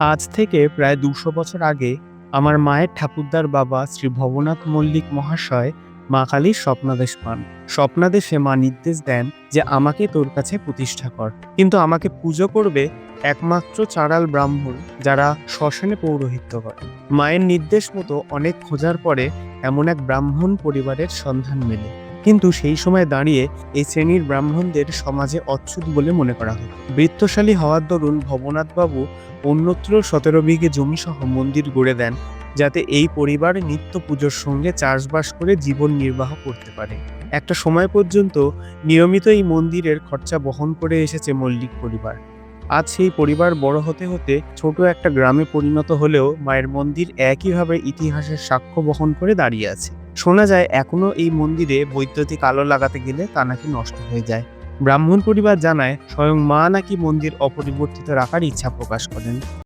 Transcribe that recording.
আজ থেকে প্রায় দুশো বছর আগে আমার মায়ের ঠাকুরদার বাবা শ্রী ভবনাথ মল্লিক মহাশয় মা কালীর স্বপ্নাদেশ পান। স্বপ্নাদেশে মা নির্দেশ দেন যে আমাকে তোর কাছে প্রতিষ্ঠা কর। কিন্তু আমাকে পুজো করবে একমাত্র চাড়াল ব্রাহ্মণ যারা শ্মশানে পৌরোহিত্য করে। মায়ের নির্দেশ মতো অনেক খোঁজার পরে এমন এক ব্রাহ্মণ পরিবারের সন্ধান মেলে। কিন্তু সেই সময় দাঁড়িয়ে এই শ্রেণির ব্রাহ্মণদের সমাজে অচ্ছুত বলে মনে করা হতো বৃত্তশালী হওয়ার দরুন ভবনাথবাবু অন্যত্র সতেরো বিঘে জমি সহ মন্দির গড়ে দেন, যাতে এই পরিবার নিত্য পুজোর সঙ্গে চাষবাস করে জীবন নির্বাহ করতে পারে। একটা সময় পর্যন্ত নিয়মিত এই মন্দিরের খরচা বহন করে এসেছে মল্লিক পরিবার। আজ সেই পরিবার বড় হতে হতে ছোট একটা গ্রামে পরিণত হলেও মায়ের মন্দির একইভাবে ইতিহাসের সাক্ষ্য বহন করে দাঁড়িয়ে আছে। শোনা যায়, এখনও এই মন্দিরে বৈদ্যুতিক আলো লাগাতে গেলে তা নাকি নষ্ট হয়ে যায়। ব্রাহ্মণ পরিবার জানায়, স্বয়ং মা নাকি মন্দির অপরিবর্তিত রাখার ইচ্ছা প্রকাশ করেন।